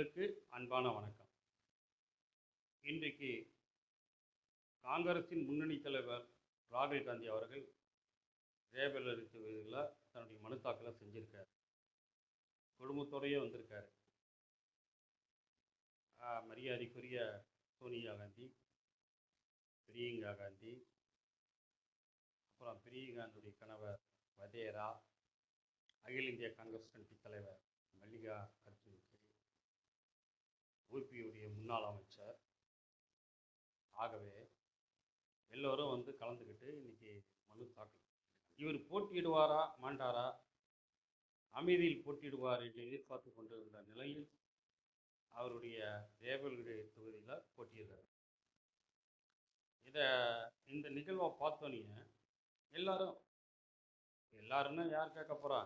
நேயர்களுக்கு அன்பான வணக்கம். இன்றைக்கு காங்கிரசின் முன்னணி தலைவர் ராகுல் காந்தி அவர்கள் ரேபரேலி தொகுதியில் தன்னுடைய மனு தாக்கலை செஞ்சுருக்கார். குடும்பத்தோடையே வந்திருக்கார். ஆஹ் மரியாதைக்குரிய சோனியா காந்தி பிரியங்கா காந்தி அப்புறம் பிரியங்காந்துடைய கணவர் வதேரா அகில இந்திய காங்கிரஸ் கமிட்டி தலைவர் மல்லிகா உபியுடைய முன்னாள் அமைச்சர். ஆகவே எல்லோரும் வந்து கலந்துக்கிட்டு இன்னைக்கு மனு தாக்கல் இவர் போட்டியிடுவாரா மாண்டாரா அமைதியில் போட்டியிடுவார் என்று எதிர்பார்த்து கொண்டிருந்த நிலையில் அவருடைய ரேவல்குடி தொகுதியில் போட்டியிடுறார். இதை இந்த நிகழ்வை பார்த்தோன்னே எல்லாரும் எல்லாருன்னா யார் கேட்க போகிறா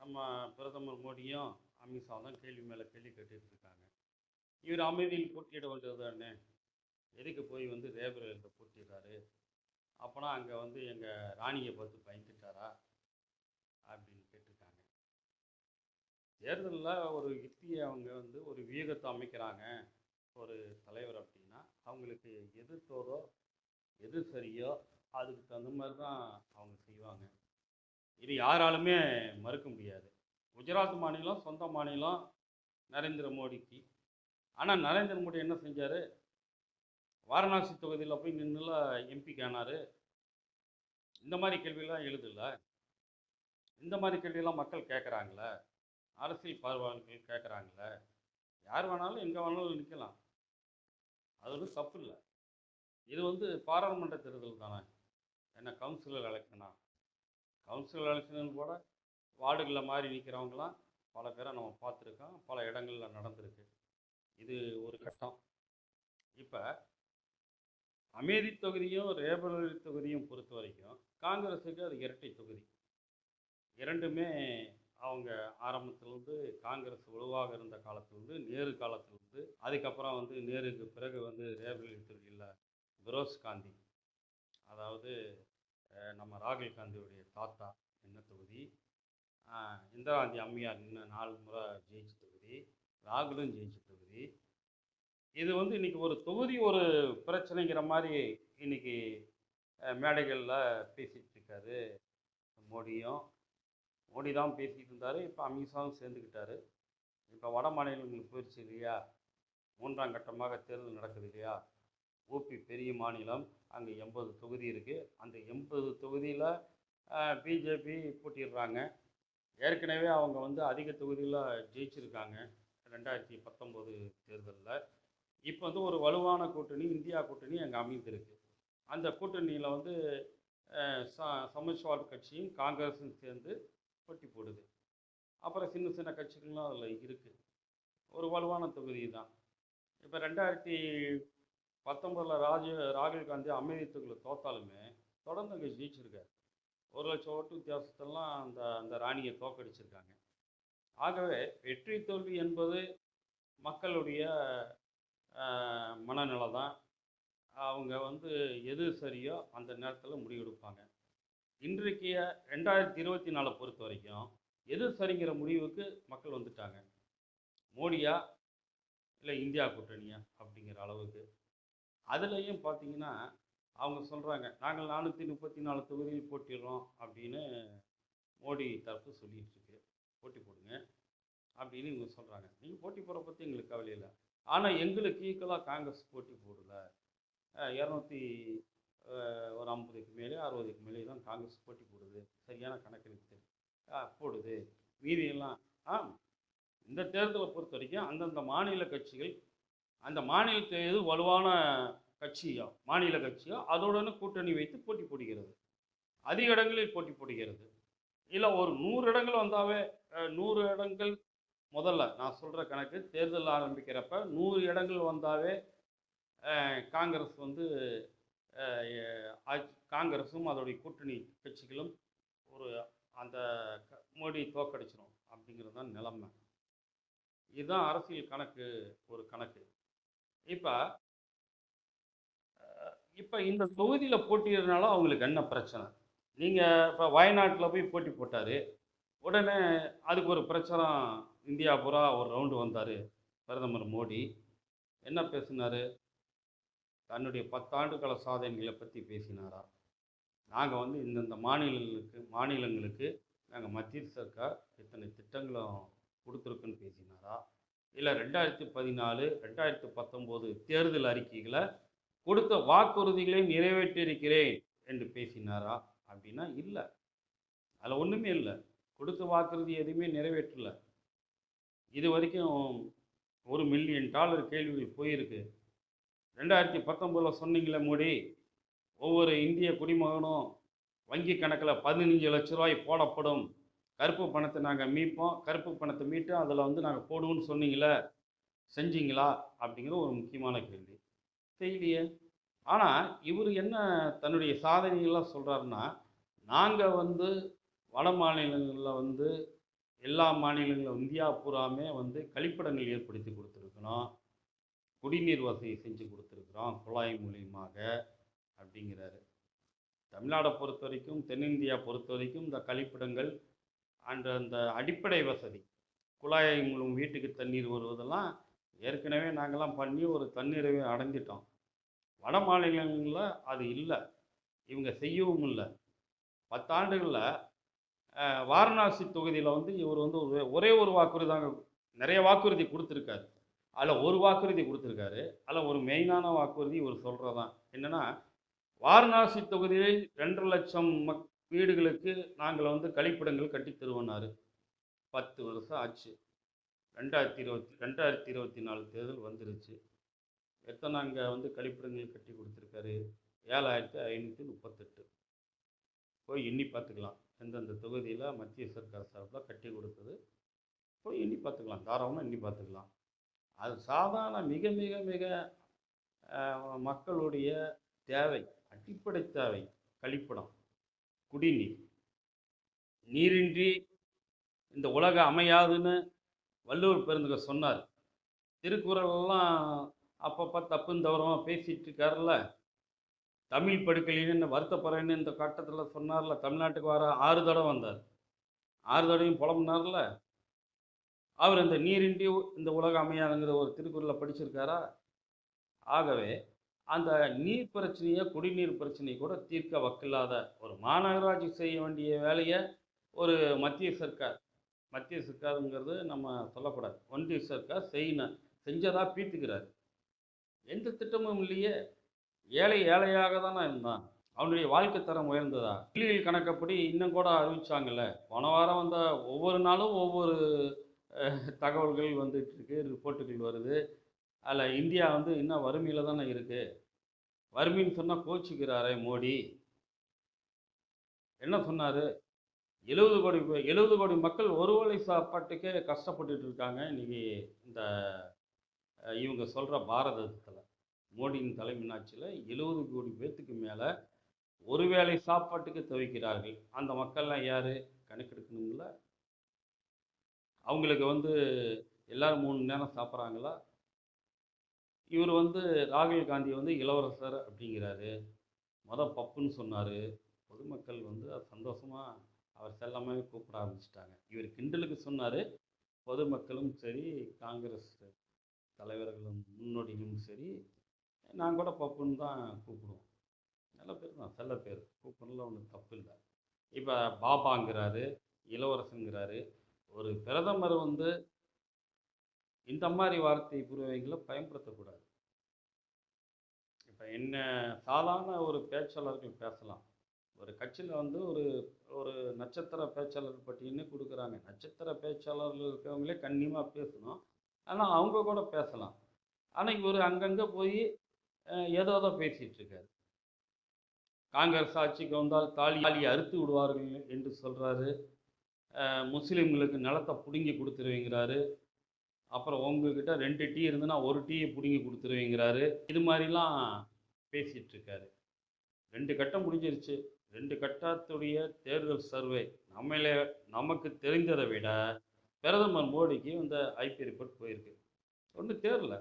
நம்ம பிரதமர் மோடியும் அமித்ஷா தான் கேள்வி மேலே கேள்வி கேட்டுட்டு இவர் அமைதியில் போட்டியிட வேண்டியது தானே. எதுக்கு போய் வந்து ரேபரேலியில் போட்டிடுறாரு அப்போனா அங்கே வந்து எங்கள் ராணியை பார்த்து பயந்துட்டாரா? அப்படின்னு கேட்டிருக்காங்க. தேர்தலில் ஒரு யுக்தியை அவங்க வந்து ஒரு வியூகத்தை அமைக்கிறாங்க. ஒரு தலைவர் அப்படின்னா அவங்களுக்கு எது தோதோ எது சரியோ அதுக்கு தகுந்த மாதிரி தான் அவங்க செய்வாங்க. இது யாராலுமே மறுக்க முடியாது. குஜராத் மாநிலம் சொந்த மாநிலம் நரேந்திர மோடிக்கு ஆனால் நரேந்திர மோடி என்ன செஞ்சார்? வாரணாசி தொகுதியில் போய் நின்றுல எம்பி காணார் இந்த மாதிரி கேள்வியெல்லாம் எழுதல. இந்த மாதிரி கேள்வியெல்லாம் மக்கள் கேட்குறாங்களே அரசியல் பார்வையாளர்கள் கேட்குறாங்களே யார் வேணாலும் எங்கே வேணாலும் நிற்கலாம் அது வந்து தப்பு இல்லை. இது வந்து பாராளுமன்ற தேர்தல் தானே. என்ன கவுன்சிலர் எலெக்ஷனா? கவுன்சிலர் எலெக்ஷன் கூட வார்டுகளில் மாறி நிற்கிறவங்களாம் பல பேரை நம்ம பார்த்துருக்கோம். பல இடங்களில் நடந்திருக்கு. இது ஒரு கட்டம். இப்போ அமேதி தொகுதியும் ரேபரேலி தொகுதியும் பொறுத்த வரைக்கும் காங்கிரஸுக்கு அது இரட்டை தொகுதி. இரண்டுமே அவங்க ஆரம்பத்திலேருந்து காங்கிரஸ் உழுவாக இருந்த காலத்திலேருந்து நேரு காலத்திலேருந்து அதுக்கப்புறம் வந்து நேருக்கு பிறகு வந்து ரேபரேலி தொகுதியில் பிரோஸ் காந்தி. அதாவது நம்ம ராகுல் காந்தியுடைய தாத்தா என்ன தொகுதி? ஆஹ், இந்திரா காந்தி அம்மையார் நின்ன நாலு முறை ஜெயிச்ச தொகுதி. ராகுலும் ஜெயிச்ச தொகுதி. இது வந்து இன்னைக்கு ஒரு தொகுதி ஒரு பிரச்சனைங்கிற மாதிரி இன்னைக்கு மேடைகளில் பேசிகிட்டு இருக்காரு மோடியும். மோடி தான் பேசிகிட்டு இருந்தார் இப்போ அமித்ஷாவும் சேர்ந்துக்கிட்டாரு. இப்போ வட மாநிலங்களுக்கு போயிடுச்சு இல்லையா? மூன்றாம் கட்டமாக தேர்தல் நடக்குது இல்லையா? ஓபி பெரிய மாநிலம். அங்கே எண்பது தொகுதி இருக்குது அந்த எண்பது தொகுதியில் பிஜேபி போட்டிடுறாங்க ஏற்கனவே அவங்க வந்து அதிக தொகுதியில் ஜெயிச்சிருக்காங்க. ரெண்டாயிரத்தி பத்தொம்போது தேர்தலில். இப்போ வந்து ஒரு வலுவான கூட்டணி இந்தியா கூட்டணி அங்கே அமைந்திருக்கு. அந்த கூட்டணியில் வந்து ச சமாஜ்வாடி கட்சியும் காங்கிரஸும் சேர்ந்து போட்டி போடுது. அப்புறம் சின்ன சின்ன கட்சிகளும் அதில் இருக்குது ஒரு வலுவான தொகுதி தான் இப்போ ரெண்டாயிரத்தி பத்தொம்பதில் ராஜ ராகுல் காந்தி அமைதி தொகுதியில் தோத்தாலுமே தொடர்ந்து அங்கே ஜெயிச்சிருக்காரு. ஒரு லட்சம் ஓட்டு வித்தியாசத்தெல்லாம் அந்த அந்த ராணியை தோக்கடிச்சிருக்காங்க ஆகவே வெற்றி தோல்வி என்பது மக்களுடைய மனநிலை தான் அவங்க வந்து எது சரியோ அந்த நேரத்தில் முடிவெடுப்பாங்க. இன்றைக்கு ரெண்டாயிரத்தி இருபத்தி நாலை பொறுத்த வரைக்கும் எது சரிங்கிற முடிவுக்கு மக்கள் வந்துட்டாங்க. மோடியா இல்லை இந்தியா கூட்டணியா அப்படிங்கிற அளவுக்கு. அதுலேயும் பார்த்தீங்கன்னா அவங்க சொல்கிறாங்க நாங்கள் நானூற்றி முப்பத்தி நாலு தொகுதியில் போட்டிடுறோம் அப்படின்னு மோடி தரப்பு சொல்லிகிட்டு இருக்கு. போட்டி போடுங்க அப்படின்னு இவங்க சொல்கிறாங்க நீங்கள் போட்டி போடுற பற்றி எங்களுக்கு கவலை இல்லை. ஆனால் எங்களுக்கு ஈக்குவலாக காங்கிரஸ் போட்டி போடல. இரநூத்தி ஒரு ஐம்பதுக்கு மேலே அறுபதுக்கு மேலே தான் காங்கிரஸ் போட்டி போடுது. சரியான கணக்கு போடுது. மீதியெல்லாம் ஆ இந்த தேர்தலை பொறுத்த வரைக்கும் அந்தந்த மாநில கட்சிகள் அந்த மாநிலத்தை எது வலுவான கட்சியோ மாநில கட்சியோ அதோடனே கூட்டணி வைத்து போட்டி போடுகிறது. அதிக இடங்களில் போட்டி போடுகிறது. இல்லை ஒரு நூறு இடங்கள் வந்தாவே நூறு இடங்கள் முதல்ல நான் சொல்கிற கணக்கு தேர்தல் ஆரம்பிக்கிறப்ப நூறு இடங்கள் வந்தாவே காங்கிரஸ் வந்து காங்கிரஸும் அதோடைய கூட்டணி கட்சிகளும் ஒரு அந்த க- மோடி தோக்கடிச்சிடும் அப்படிங்கிறது தான் நிலைமை. இதுதான் அரசியல் கணக்கு ஒரு கணக்கு. இப்போ இப்போ இந்த தொகுதியில் போட்டியிடறதுனால அவங்களுக்கு என்ன பிரச்சனை? நீங்கள் இப்போ வயநாட்டில் போய் போட்டி போட்டார் உடனே அதுக்கு ஒரு பிரச்சாரம் இந்தியா பூரா ஒரு ரவுண்டு வந்தார் பிரதமர் மோடி. என்ன பேசினார்? தன்னுடைய பத்தாண்டு கால சாதனைகளை பற்றி பேசினாரா? நாங்கள் வந்து இந்தந்த மாநிலங்களுக்கு மாநிலங்களுக்கு நாங்கள் மத்திய சர்க்கார் இத்தனை திட்டங்களும் கொடுத்துருக்குன்னு பேசினாரா? இல்லை ரெண்டாயிரத்தி பதினாலு ரெண்டாயிரத்தி பத்தொம்போது தேர்தல் அறிக்கைகளை கொடுத்த வாக்குறுதிகளை நிறைவேற்றியிருக்கிறேன் என்று பேசினாரா? அப்படின்னா இல்லை. அதில் ஒன்றுமே இல்லை. கொடுத்த வாக்குறுதி எதுவுமே நிறைவேற்றலை. இது வரைக்கும் ஒரு மில்லியன் டாலர் கேள்விகள் போயிருக்கு. ரெண்டாயிரத்தி பத்தொம்போதில் சொன்னீங்களே மோடி ஒவ்வொரு இந்திய குடிமகனும் வங்கி கணக்கில் பதினஞ்சு லட்ச ரூபாய் போடப்படும். கருப்பு பணத்தை நாங்கள் மீட்போம். கருப்பு பணத்தை மீட்டு அதில் வந்து நாங்கள் போடுவோம்னு சொன்னீங்களே செஞ்சீங்களா? அப்படிங்கிற ஒரு முக்கியமான கேள்வி. செய்யலையே ஆனால் இவர் என்ன தன்னுடைய சாதனைகள்லாம் சொல்கிறாருன்னா நாங்கள் வந்து வட மாநிலங்களில் வந்து எல்லா மாநிலங்களும் இந்தியா பூராமே வந்து கழிப்பிடங்கள் ஏற்படுத்தி கொடுத்துருக்கணும். குடிநீர் வசதி செஞ்சு கொடுத்துருக்குறோம் குழாய் மூலியமாக அப்படிங்கிறாரு. தமிழ்நாடை பொறுத்த வரைக்கும் தென்னிந்தியா பொறுத்த வரைக்கும் இந்த கழிப்பிடங்கள் அண்ட் அந்த அடிப்படை வசதி. குழாய் மூலம் வீட்டுக்கு தண்ணீர் வருவதெல்லாம் ஏற்கனவே நாங்கள்லாம் பண்ணி ஒரு தண்ணீரை அடைஞ்சிட்டோம். வட மாநிலங்களில் அது இல்லை. இவங்க செய்யவும் இல்லை. பத்தாண்டுகளில் வாரணாசி தொகுதியில் வந்து இவர் வந்து ஒரு ஒரே ஒரு வாக்குறுதி தாங்க நிறைய வாக்குறுதி கொடுத்துருக்காரு. அதில் ஒரு வாக்குறுதி கொடுத்துருக்காரு. அதில் ஒரு மெயினான வாக்குறுதி இவர் சொல்கிறதான் என்னென்னா வாரணாசி தொகுதியில் ரெண்டு லட்சம் மக் வீடுகளுக்கு நாங்கள் வந்து கழிப்பிடங்கள் கட்டி தருவோன்னாரு பத்து வருஷம் ஆச்சு. ரெண்டாயிரத்தி இருபத்தி ரெண்டாயிரத்தி இருபத்தி நாலு தேர்தல் வந்துருச்சு. எத்தனை அங்கே வந்து கழிப்பிடங்கள் கட்டி கொடுத்துருக்காரு? ஏழாயிரத்தி ஐநூற்றி முப்பத்தெட்டு. போய் எண்ணி பார்த்துக்கலாம். எந்தெந்த தொகுதியில் மத்திய சர்க்கார் சார்பில் கட்டி கொடுத்தது. போய் எண்ணி பார்த்துக்கலாம். தாராளமாக எண்ணி பார்த்துக்கலாம். அது சாதாரண மிக மிக மிக மக்களுடைய தேவை அடிப்படை தேவை கழிப்பிடம் குடிநீர். நீரின்றி இந்த உலகம் அமையாதுன்னு வள்ளுவர் பெருந்துக சொன்னார். திருக்குறள்லாம் அப்பப்போ தப்புன்னு தவறமாக பேசிகிட்டு இருக்காருல்ல. தமிழ் படுக்கலின்னு வருத்தப்படுறேன்னு இந்த கட்டத்தில் சொன்னார்ல தமிழ்நாட்டுக்கு வர ஆறு தடவை வந்தார். ஆறு தடவையும் புலம்புனார்ல. அவர் இந்த நீரின்றி இந்த உலகம் அமையாதுங்கிற ஒரு திருக்குறளை படிச்சிருக்காரா? ஆகவே அந்த நீர் பிரச்சனையை குடிநீர் பிரச்சனையை கூட தீர்க்க வக்கில்லாத ஒரு மாநகராட்சி செய்ய வேண்டிய வேலையை ஒரு மத்திய சர்க்கார் மத்திய சர்க்காருங்கிறது நம்ம சொல்லக்கூடாது. ஒன்றிய சர்க்கார் செய்யணும் செஞ்சதாக பீத்துக்கிறார். எந்த திட்டமும் இல்லையே. ஏழை ஏழையாக தானே இருந்தான். அவனுடைய வாழ்க்கை தரம் உயர்ந்ததா? புள்ளிகள் கணக்கப்படி இன்னும் கூட அறிவிச்சாங்கல்ல. போன வாரம் வந்த ஒவ்வொரு நாளும் ஒவ்வொரு தகவல்கள் வந்துட்டு இருக்கு. ரிப்போர்ட்டுகள் வருது. அதில் இந்தியா வந்து இன்னும் வறுமையில் தானே இருக்குது வறுமைன்னு சொன்னால் கோச்சிக்கிறாரே மோடி. என்ன சொன்னார்? எழுபது கோடி எழுபது கோடி மக்கள் ஒரு வேளை சாப்பாட்டுக்கே கஷ்டப்பட்டுட்டு இருக்காங்க. இன்னைக்கு இந்த இவங்க சொல்கிற பாரதத்தில். மோடியின் தலைமையினாட்சியில் எழுபது கோடி பேர்த்துக்கு மேலே ஒரு வேளை சாப்பாட்டுக்கு தவிக்கிறார்கள். அந்த மக்கள்லாம் யார்? கணக்கெடுக்கணுங்களா அவங்களுக்கு வந்து எல்லோரும் மூணு நேரம் சாப்பிட்றாங்களா? இவர் வந்து ராகுல் காந்தி வந்து இளவரசர் அப்படிங்கிறாரு. மொத பப்புன்னு சொன்னார். பொதுமக்கள் வந்து சந்தோஷமாக அவர் செல்லமாகவே கூப்பிட ஆரம்பிச்சிட்டாங்க. இவர் கிண்டலுக்கு சொன்னார். பொதுமக்களும் சரி காங்கிரஸ் தலைவர்களும் முன்னோடிகளும் சரி நான் கூட பப்புன்னு தான் கூப்பிடுவோம். நல்ல பேர் தான் செல்ல பேர். கூப்பிடலாம் ஒன்றும் தப்பு இல்லை. இப்போ பாபாங்கிறாரு இளவரசங்கிறாரு ஒரு பிரதமர் வந்து இந்த மாதிரி வார்த்தை புரிவைகளை பயன்படுத்தக்கூடாது. இப்போ என்ன சாதாரண ஒரு பேச்சாளர்கள் பேசலாம். ஒரு கட்சியில் வந்து ஒரு ஒரு நட்சத்திர பேச்சாளர் பட்டியல்னு கொடுக்குறாங்க. நட்சத்திர பேச்சாளர்கள் இருக்கிறவங்களே கண்ணியமாக பேசணும். ஆனால் அவங்க கூட பேசலாம். ஆனால் இவர் அங்கங்கே போய் ஏதோ ஏதோ பேசிகிட்டு இருக்காரு. காங்கிரஸ் ஆட்சிக்கு வந்தால் தாலி தாலியை அறுத்து விடுவார்கள் என்று சொல்கிறாரு முஸ்லீம்களுக்கு நிலத்தை பிடுங்கி கொடுத்துருவீங்கிறாரு. அப்புறம் உங்ககிட்ட ரெண்டு டீ இருந்துன்னா ஒரு டீயை பிடுங்கி கொடுத்துருவீங்கிறாரு. இது மாதிரிலாம் பேசிகிட்டு இருக்காரு. ரெண்டு கட்டம் முடிஞ்சிருச்சு. ரெண்டு கட்டத்துடைய தேர்தல் சர்வே நம்மளே நமக்கு தெரிஞ்சதை விட பிரதமர் மோடிக்கு இந்த ஐபி ரிப்போர்ட் போயிருக்கு. ஒன்றும் தேரல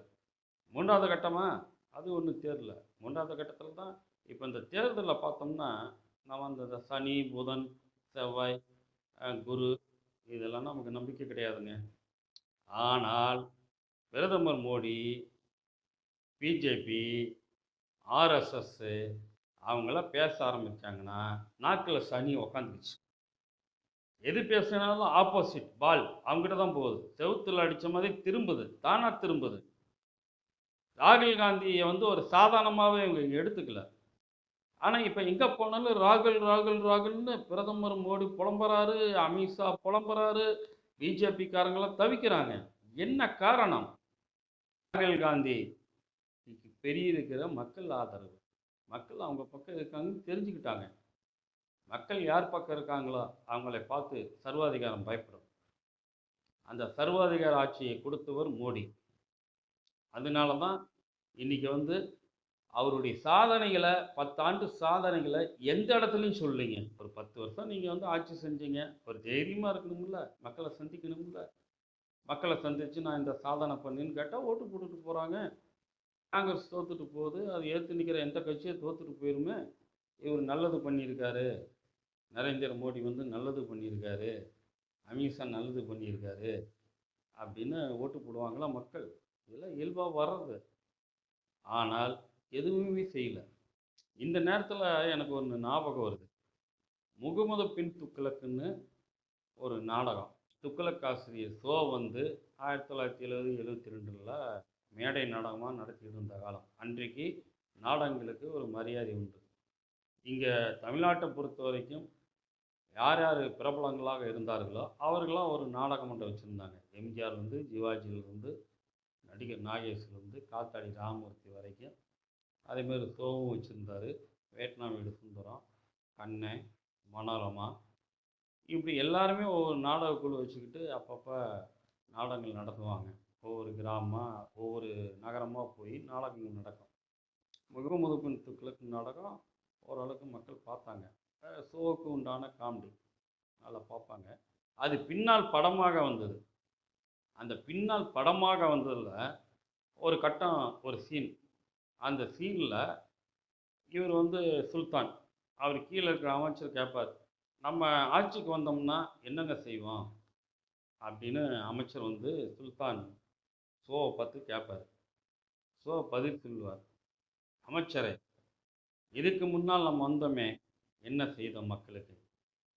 மூன்றாவது கட்டமா? அது ஒன்றும் தேரல. மூன்றாவது கட்டத்தில் தான் இப்போ இந்த தேர்தலில் பார்த்தோம்னா நம்ம அந்த சனி புதன் செவ்வாய் குரு இதெல்லாம் நமக்கு நம்பிக்கை கிடையாதுங்க. ஆனால் பிரதமர் மோடி பிஜேபி ஆர்எஸ்எஸ்ஸு அவங்களாம் பேச ஆரம்பித்தாங்கன்னா நாக்கில் சனி உக்காந்துக்குச்சு எது பேசினாலும் ஆப்போசிட் பால் அவங்ககிட்ட தான் போகுது. செவுத்துல அடித்த மாதிரி திரும்புது. தானாக திரும்புது. ராகுல் காந்தியை வந்து ஒரு சாதாரணமாகவே இவங்க எடுத்துக்கல. ஆனால் இப்போ எங்கே போனாலும் ராகுல் ராகுல் ராகுல்னு பிரதமர் மோடி புலம்புறாரு அமித்ஷா புலம்புறாரு பிஜேபிக்காரங்களாம் தவிக்கிறாங்க. என்ன காரணம்? ராகுல் காந்தி பெரிய இருக்கிற மக்கள் ஆதரவு. மக்கள் அவங்க பக்கம் இருக்காங்கன்னு தெரிஞ்சுக்கிட்டாங்க. மக்கள் யார் பக்கம் இருக்காங்களோ அவங்களை பார்த்து சர்வாதிகாரம் பயப்படும். அந்த சர்வாதிகார ஆட்சியை கொடுத்தவர் மோடி. அதனால தான் இன்றைக்கி வந்து அவருடைய சாதனைகளை பத்தாண்டு சாதனைகளை எந்த இடத்துலையும் சொல்லிங்க ஒரு பத்து வருஷம் நீங்கள் வந்து ஆட்சி செஞ்சீங்க. ஒரு தைரியமாக இருக்கணும்ல. மக்களை சந்திக்கணும்ல. மக்களை சந்தித்து நான் இந்த சாதனை பண்ணின்னு கேட்டால் ஓட்டு போட்டுட்டு போகிறாங்க காங்கிரஸ் தோத்துட்டு போகுது. அது ஏற்று நிற்கிற எந்த கட்சியை தோத்துட்டு போயிருமே. இவர் நல்லது பண்ணியிருக்காரு. நரேந்திர மோடி வந்து நல்லது பண்ணியிருக்காரு. அமித்ஷா நல்லது பண்ணியிருக்காரு. அப்படின்னு ஓட்டு போடுவாங்களா மக்கள். இதெல்லாம் இயல்பாக வர்றது. ஆனால் எதுவுமே செய்யலை. இந்த நேரத்தில் எனக்கு ஒன்று ஞாபகம் வருது. முகமது பின் துக்ளக்குன்னு ஒரு நாடகம். துக்ளக் ஆசிரியர் ஷோ வந்து ஆயிரத்தி தொள்ளாயிரத்தி எழுபது எழுபத்தி ரெண்டில் மேடை நாடகமாக நடத்திட்டு இருந்த காலம். அன்றைக்கு நாடகங்களுக்கு ஒரு மரியாதை உண்டு. இங்கே தமிழ்நாட்டை பொறுத்த வரைக்கும் யார் யார் பிரபலங்களாக இருந்தார்களோ அவர்களாம் ஒரு நாடகம் மன்றம் வச்சுருந்தாங்க. எம்ஜிஆர்லேருந்து ஜிவாஜியிலேருந்து நடிகர் நாகேஷ்லேருந்து காத்தாடி ராமமூர்த்தி வரைக்கும். அதேமாரி சோவும் வச்சுருந்தாரு. வேட்னா வீடு சுந்தரம் கண்ணன் மனோரமா. இப்படி எல்லாருமே ஒவ்வொரு நாடக குழு வச்சுக்கிட்டு அப்பப்போ நாடகங்கள் நடத்துவாங்க. ஒவ்வொரு கிராமமாக ஒவ்வொரு நகரமாக போய் நாடகங்கள் நடக்கும். முகமது பின் துக்ளக் நாடகம் ஓரளவுக்கு மக்கள் பார்த்தாங்க. ஷோவுக்கு உண்டான காமெடி நல்லா பார்ப்பாங்க. அது பின்னால் படமாக வந்தது. அந்த பின்னால் படமாக வந்ததில் ஒரு கட்டம் ஒரு சீன். அந்த சீனில் இவர் வந்து சுல்தான். அவர் கீழே இருக்கிற அமைச்சர் கேட்பார் நம்ம ஆட்சிக்கு வந்தோம்னா என்னங்க செய்வோம்? அப்படின்னு அமைச்சர் வந்து சுல்தான் ஷோவை பார்த்து கேட்பார் ஷோ பதில் சொல்லுவார். அமைச்சரே இதுக்கு முன்னால் நம்ம வந்தோமே என்ன செய்தோம் மக்களுக்கு?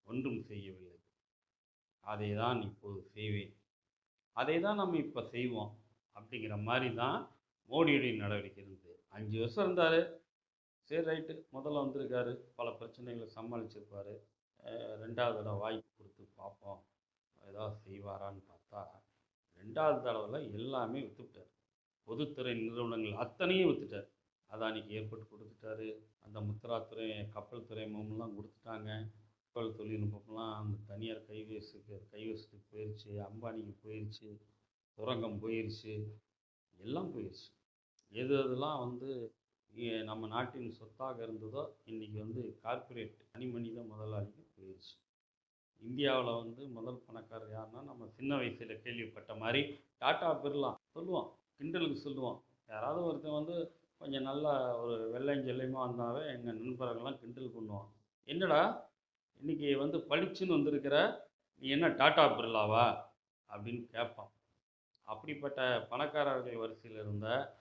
ஒன்றும் செய்யவில்லை. அதை தான் இப்போது செய்வேன். அதை தான் நம்ம இப்போ செய்வோம் அப்படிங்கிற மாதிரி தான் மோடியுடைய நடவடிக்கை இருந்தது. அஞ்சு வருஷம் இருந்தார். சரி ரைட்டு. முதல்ல வந்திருக்காரு. பல பிரச்சனைகளை சமாளிச்சிருப்பார். ரெண்டாவது தடவை வாய்ப்பு கொடுத்து பார்ப்போம். ஏதாவது செய்வாரான்னு பார்த்தா ரெண்டாவது தடவையில் எல்லாமே விற்றுட்டார் பொதுத்துறை நிறுவனங்கள் அத்தனையும் விற்றுட்டார் அதானிக்கு ஏற்பட்டு கொடுத்துட்டாரு. அந்த முத்ரா துறை கப்பல் துறைமுகம்லாம் கொடுத்துட்டாங்க. தகவல் தொழில்நுட்பம்லாம் அந்த தனியார் கைவசத்துக்கு கைவசத்துக்கு போயிடுச்சு அம்பானிக்கு போயிடுச்சு சுரங்கம் போயிடுச்சு எல்லாம் போயிடுச்சு எது எதெல்லாம் வந்து நம்ம நாட்டின் சொத்தாக இருந்ததோ இன்றைக்கி வந்து கார்ப்பரேட் தனி மனித முதலாளிக்கு போயிடுச்சு இந்தியாவில் வந்து முதல் பணக்காரர் யாருன்னா நம்ம சின்ன வயசில் கேள்விப்பட்ட மாதிரி டாட்டா பிர்லா சொல்லுவோம் கிண்டலுக்கு சொல்லுவோம் யாராவது ஒருத்தன் வந்து கொஞ்சம் நல்ல ஒரு வெள்ளையும் ஜெல்லையுமா வந்தாவே எங்கள் நண்பர்கள்லாம் கிண்டல் பண்ணுவோம் என்னடா இன்னைக்கு வந்து பளிச்சுன்னு வந்திருக்கிற நீ என்ன டாட்டா பிர்லாவா? அப்படின்னு கேட்பான். அப்படிப்பட்ட பணக்காரர்கள் வரிசையில் இருந்த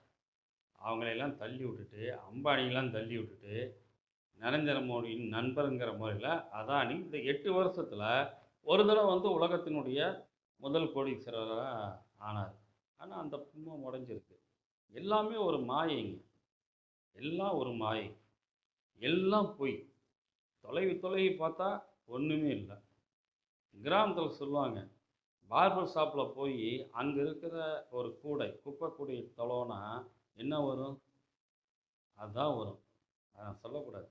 அவங்களையெல்லாம் தள்ளி விட்டுட்டு அம்பானியெல்லாம் தள்ளி விட்டுட்டு நரேந்திர மோடியின் நண்பருங்கிற முறையில் அதானி இந்த எட்டு வருஷத்தில் ஒரு தடவை வந்து உலகத்தினுடைய முதல் கோடீஸ்வரராக ஆனார். ஆனால் அந்த பிம்பம் உடஞ்சிருக்கு. எல்லாமே ஒரு மாயைங்க. எல்லாம் ஒரு மாயை. எல்லாம் பொய். தொலைவி தொலைவி பார்த்தா ஒன்றுமே இல்லை. கிராமத்தில் சொல்லுவாங்க பார்பர் ஷாப்பில் போய் அங்கே இருக்கிற ஒரு கூடை குப்பை கூடை தொலைனா என்ன வரும்? அதுதான் வரும். அதான் சொல்லக்கூடாது.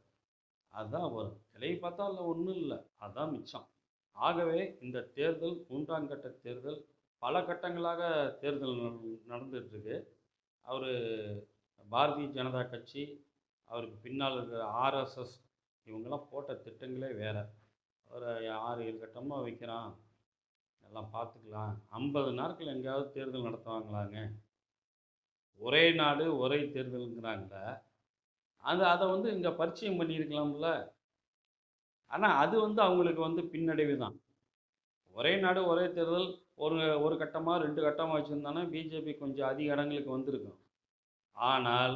அதுதான் வரும். கிளை பார்த்தா இல்லை ஒன்றும் இல்லை. அதுதான் மிச்சம். ஆகவே இந்த தேர்தல் மூன்றாம் கட்ட தேர்தல் பல கட்டங்களாக தேர்தல் நடந்துகிட்ருக்கு அவர் பாரதிய ஜனதா கட்சி அவருக்கு பின்னால் இருக்கிற ஆர்எஸ்எஸ் இவங்கெல்லாம் போட்ட திட்டங்களே வேறு. ஒரு ஆறு ஏழு கட்டமாக வைக்கிறான். எல்லாம் பார்த்துக்கலாம். ஐம்பது நாட்கள் எங்கேயாவது தேர்தல் நடத்துவாங்களாங்க? ஒரே நாடு ஒரே தேர்தலுங்கிறாங்கள அது அதை வந்து இங்கே பரிச்சயம் பண்ணியிருக்கலாம்ல? ஆனால் அது வந்து அவங்களுக்கு வந்து பின்னடைவு தான். ஒரே நாடு ஒரே தேர்தல் ஒரு ஒரு கட்டமாக ரெண்டு கட்டமாக வச்சுருந்தானா பிஜேபி கொஞ்சம் அதிக இடங்களுக்கு வந்திருக்கும். ஆனால்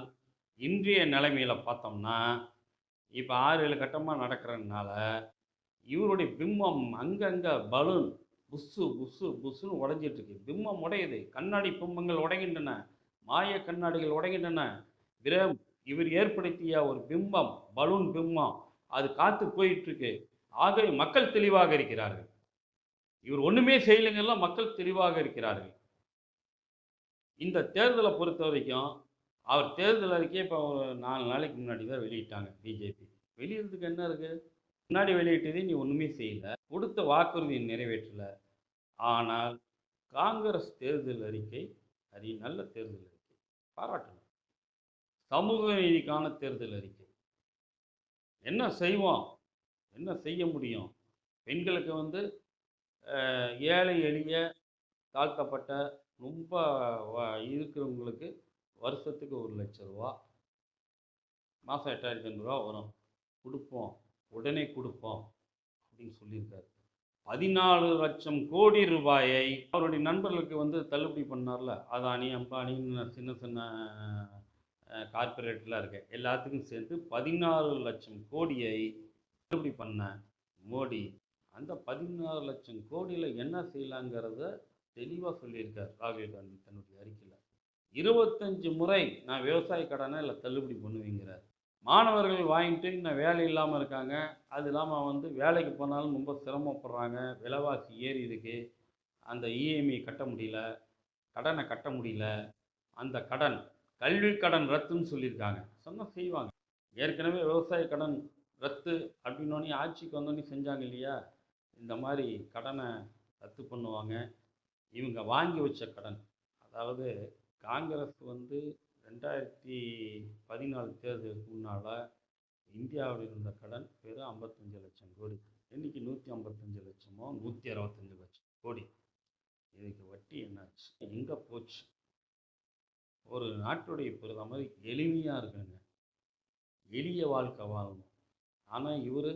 இன்றைய நிலைமையில் பார்த்தோம்னா இப்போ ஆறு ஏழு கட்டமாக நடக்கிறதுனால இவருடைய பிம்பம் அங்கங்கே பலூன் புஸ்ஸு புஸ்ஸு புஸ்ஸுன்னு உடைஞ்சிட்டு இருக்கு. பிம்பம் உடையுது. கண்ணாடி பிம்பங்கள் உடைகின்றன. மாய கண்ணாடிகள் உடைகின்றன. பிரேம் இவர் ஏற்படுத்திய ஒரு பிம்பம் பலூன் பிம்பம் அது காத்து போயிட்டு இருக்கு. மக்கள் தெளிவாக இருக்கிறார்கள். இவர் ஒண்ணுமே செய்யலைங்கெல்லாம் மக்கள் தெளிவாக இருக்கிறார்கள். இந்த தேர்தலை பொறுத்த வரைக்கும் அவர் தேர்தல் அறிக்கையை இப்போ ஒரு நாலு நாளைக்கு முன்னாடி தான் வெளியிட்டாங்க பிஜேபி வெளியிறதுக்கு என்ன இருக்கு? முன்னாடி வெளியிட்டதே நீ ஒன்றுமே செய்யல. கொடுத்த வாக்குறுதியை நிறைவேற்றல. ஆனால் காங்கிரஸ் தேர்தல் அறிக்கை அது நல்ல தேர்தல் அறிக்கை. பாராட்டணும் சமூக நீதிக்கான தேர்தல் அறிக்கை. என்ன செய்வோம்? என்ன செய்ய முடியும்? பெண்களுக்கு வந்து ஏழை எளிய தாழ்த்தப்பட்ட ரொம்ப இருக்கிறவங்களுக்கு வருஷத்துக்கு ஒரு லட்ச ரூபா மாதம் எட்டாயிரத்தி ஐநூறுரூவா வரும். கொடுப்போம். உடனே கொடுப்போம். அப்படின்னு சொல்லியிருக்காரு. பதினாலு லட்சம் கோடி ரூபாயை அவருடைய நண்பர்களுக்கு வந்து தள்ளுபடி பண்ணார்ல. அதானி அம்பானின்னு சின்ன சின்ன கார்பரேட்லாம் இருக்கு. எல்லாத்துக்கும் சேர்த்து பதினாறு லட்சம் கோடியை தள்ளுபடி பண்ண மோடி. அந்த பதினாறு லட்சம் கோடியில் என்ன செய்யலாங்கிறத தெளிவாக சொல்லியிருக்கார் ராகுல் காந்தி தன்னுடைய அறிக்கையில். இருபத்தஞ்சு முறை நான் விவசாய கடனை இல்லை தள்ளுபடி பண்ணுவேங்கிறார். மாணவர்கள் வாங்கிட்டு இன்னும் வேலை இல்லாமல் இருக்காங்க. அது இல்லாமல் வந்து வேலைக்கு போனாலும் ரொம்ப சிரமப்படுறாங்க. விலைவாசி ஏறி இருக்கு. அந்த இஎம்ஐ கட்ட முடியல. கடனை கட்ட முடியல. அந்த கடன் கல்வி கடன் ரத்துன்னு சொல்லியிருக்காங்க. சொன்னால் செய்வாங்க. ஏற்கனவே விவசாய கடன் ரத்து அப்படின்னோடனே ஆட்சிக்கு வந்தோடனே செஞ்சாங்க இல்லையா? இந்த மாதிரி கடனை ரத்து பண்ணுவாங்க. இவங்க வாங்கி வச்ச கடன். அதாவது காங்கிரஸ் வந்து ரெண்டாயிரத்தி பதினாலு தேர்தலுக்கு முன்னால் இந்தியாவில் இருந்த கடன் வெறும் ஐம்பத்தஞ்சு லட்சம் கோடி. இன்றைக்கி நூற்றி ஐம்பத்தஞ்சு லட்சமோ நூற்றி அறுபத்தஞ்சு லட்சம் கோடி. இதுக்கு வட்டி என்னாச்சு? எங்கே போச்சு? ஒரு நாட்டுடைய பிரதமர் எளிமையாக இருக்கணுங்க எளிய வாழ்க்கை வாழணும். ஆனால் இவர்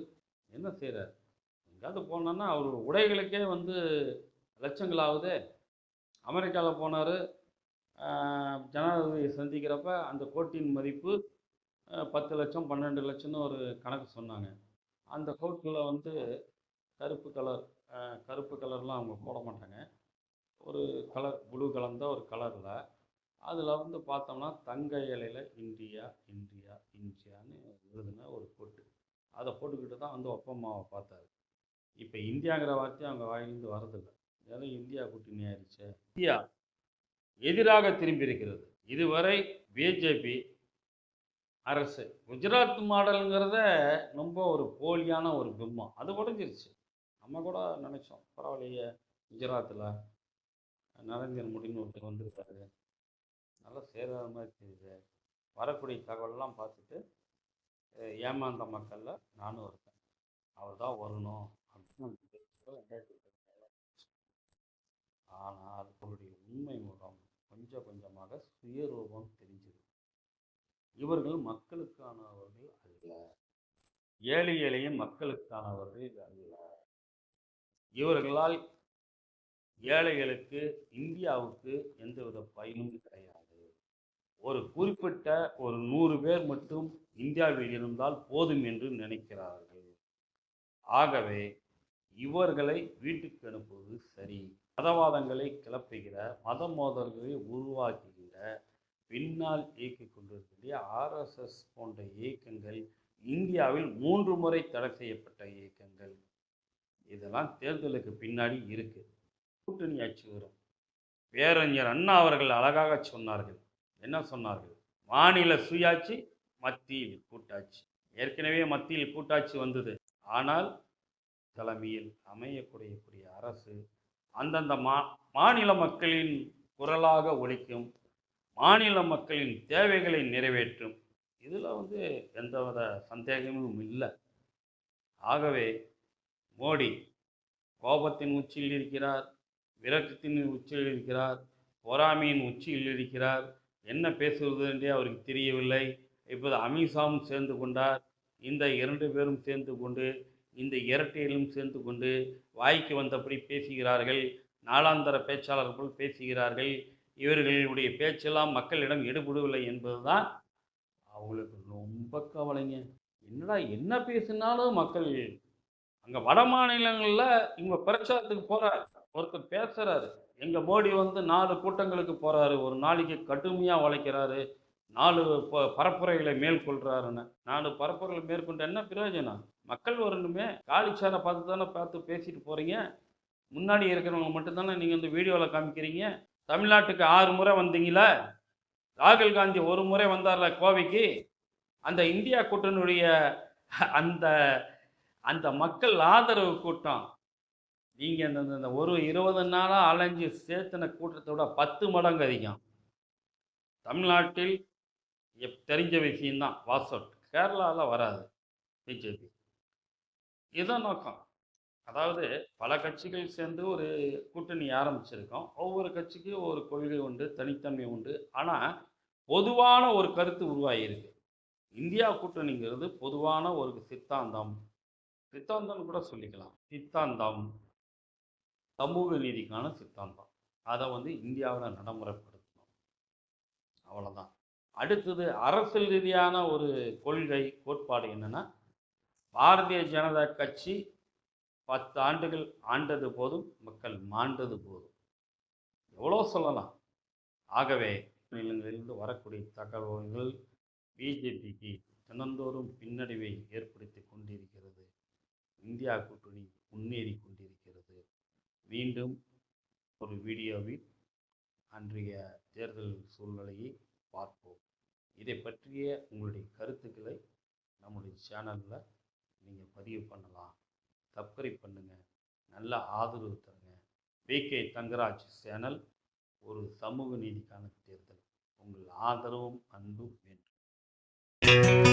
என்ன செய்கிறார் எங்கேயாவது போனோன்னா அவர் உடைகளுக்கே வந்து லட்சங்களாகுது. அமெரிக்காவில் போனார் ஜனாதிபதியை சந்திக்கிறப்ப அந்த கோட்டின் மதிப்பு பத்து லட்சம் பன்னெண்டு லட்சம்னு ஒரு கணக்கு சொன்னாங்க. அந்த கோட்டில் வந்து கருப்பு கலர் கருப்பு கலர்லாம் அவங்க போட மாட்டாங்க. ஒரு கலர் ப்ளூ கலந்த ஒரு கலரில். அதில் வந்து பார்த்தோம்னா தங்க இலையில் இந்தியா இந்தியா இந்தியான்னு எழுதுன ஒரு கோட்டு. அதை போட்டுக்கிட்டு தான் வந்து ஒப்பம்மாவை பார்த்தாரு. இப்போ இந்தியாங்கிற வார்த்தை அவங்க வாயிலிருந்து வரதில்லை. ஏன்னா இந்தியா கூட்டணி ஆயிடுச்சு. இந்தியா எதிராக திரும்பி இருக்கிறது இதுவரை பிஜேபி அரசு குஜராத் மாடலுங்கிறத ரொம்ப ஒரு போலியான ஒரு பிம்பம் அது உடஞ்சிருச்சு. நம்ம கூட நினச்சோம். பரவாயில்லையே குஜராத்தில் நரேந்திர மோடின்னு ஒருத்தர் வந்திருக்காரு. நல்லா சேராத மாதிரி தெரியுது வரக்கூடிய தகவலெல்லாம் பார்த்துட்டு ஏமாந்த மக்களில் நானும் இருக்கேன். அவர் தான் வரணும் அப்படின்னு. ஆனால் அவருடைய உண்மை முகம் கொஞ்சம் கொஞ்சமாக சுயரூபம் தெரிஞ்சது. இவர்கள் மக்களுக்கானவர்கள் அல்ல. ஏழை எளிய மக்களுக்கானவர்கள் அல்ல. இவர்களால் ஏழைகளுக்கு இந்தியாவுக்கு எந்தவித பயனும் கிடையாது. ஒரு குறிப்பிட்ட ஒரு நூறு பேர் மட்டும் இந்தியாவில் இருந்தால் போதும் என்று நினைக்கிறார்கள். ஆகவே இவர்களை வீட்டுக்கு அனுப்புவது சரி. மதவாதங்களை கிளப்புகிற மத மோதல்களை உருவாக்குகிற பின்னால் இயக்கிக் கொண்டிருக்கிற ஆர்எஸ்எஸ் போன்ற இயக்கங்கள் இந்தியாவில் மூன்று முறை தடை செய்யப்பட்ட இயக்கங்கள் இதெல்லாம் தேர்தலுக்கு பின்னாடி இருக்குது கூட்டணி ஆட்சி வரும். பேரறிஞர் அண்ணா அவர்கள் அழகாக சொன்னார்கள். என்ன சொன்னார்கள்? மாநில சுயாட்சி மத்தியில் கூட்டாட்சி. ஏற்கனவே மத்தியில் கூட்டாட்சி வந்தது. ஆனால் தலைமையில் அமையக்கூடிய அரசு அந்தந்த மா மாநில மக்களின் குரலாக ஒழிக்கும் மாநில மக்களின் தேவைகளை நிறைவேற்றும். இதில் வந்து எந்தவித சந்தேகமும் இல்லை. ஆகவே மோடி கோபத்தின் உச்சியில் இருக்கிறார் விரக்தியின் உச்சியில் இருக்கிறார் பொறாமையின் உச்சியில் இருக்கிறார். என்ன பேசுவது என்றே அவருக்கு தெரியவில்லை. இப்போது அமித்ஷாவும் சேர்ந்து கொண்டார். இந்த இரண்டு பேரும் சேர்ந்து கொண்டு இந்த இரட்டையிலும் சேர்ந்து கொண்டு வாய்க்கு வந்தபடி பேசுகிறார்கள். நாளாந்தர பேச்சாளர் போல் பேசுகிறார்கள். இவர்களுடைய பேச்செல்லாம் மக்களிடம் எடுபடவில்லை என்பதுதான் அவங்களுக்கு ரொம்ப கவலைங்க. என்னடா என்ன பேசினாலும் மக்கள் அங்கே வட மாநிலங்களில் இவங்க பிரச்சாரத்துக்கு போகிறார் ஒருத்தர் பேசுகிறாரு எங்கள் மோடி வந்து நாலு கூட்டங்களுக்கு போகிறாரு ஒரு நாளைக்கு கடுமையாக உழைக்கிறாரு. நாலு ப பரப்புரைகளை மேற்கொள்கிறாருன்னு நாலு பரப்புரைகளை மேற்கொண்டு என்ன பிரயோஜனம்? மக்கள் வரணுமே. காலிச்சாரை பார்த்து தானே பார்த்து பேசிட்டு போகிறீங்க முன்னாடி இருக்கிறவங்க மட்டும்தானே நீங்கள் இந்த வீடியோவில் காமிக்கிறீங்க. தமிழ்நாட்டுக்கு ஆறு முறை வந்தீங்களா? ராகுல் காந்தி ஒரு முறை வந்தார்ல கோவைக்கு. அந்த இந்தியா கூட்டணியுடைய அந்த அந்த மக்கள் ஆதரவு கூட்டம். நீங்கள் இந்த இந்த- ஒரு இருபது நாளாக அலைஞ்சு சேர்த்துன கூட்டத்தை விட பத்து மடங்கு அதிகம். தமிழ்நாட்டில் எப் தெரிஞ்ச விஷயம்தான். வாஸ் அவுட் கேரளாவில் வராது பிஜேபி இதுதான் நோக்கம்? அதாவது பல கட்சிகள் சேர்ந்து ஒரு கூட்டணி ஆரம்பிச்சிருக்கோம். ஒவ்வொரு கட்சிக்கும் ஒரு கொள்கை உண்டு தனித்தன்மை உண்டு. ஆனால் பொதுவான ஒரு கருத்து உருவாகியிருக்கு. இந்தியா கூட்டணிங்கிறது பொதுவான ஒரு சித்தாந்தம். சித்தாந்தம் கூட சொல்லிக்கலாம். சித்தாந்தம். சமூக நீதிக்கான சித்தாந்தம். அதை வந்து இந்தியாவில் நடைமுறைப்படுத்தணும். அவ்வளோதான் அடுத்தது அரசியல் ரீதியான ஒரு கொள்கை கோட்பாடு என்னென்னா பாரதிய ஜனதா கட்சி பத்து ஆண்டுகள் ஆண்டது போதும் மக்கள் மாண்டது போதும். எவ்வளோ சொல்லலாம். ஆகவே மாநிலங்களிலிருந்து வரக்கூடிய தகவல்கள் பிஜேபிக்கு தினந்தோறும் பின்னடைவை ஏற்படுத்தி கொண்டிருக்கிறது. இந்தியா கூட்டணி முன்னேறி கொண்டிருக்கிறது. மீண்டும் ஒரு வீடியோவில் அன்றைய தேர்தல் சூழ்நிலையை பார்ப்போம். இதை பற்றிய உங்களுடைய கருத்துக்களை நம்முடைய சேனலில் நீங்கள் பதிவு பண்ணலாம். சப்ஸ்கிரைப் பண்ணுங்கள் நல்ல ஆதரவு தருங்க. பிகே தங்கராஜ் சேனல் ஒரு சமூக நீதிக்கான தேர்தல். உங்கள் ஆதரவும் அன்பும் வேண்டும்.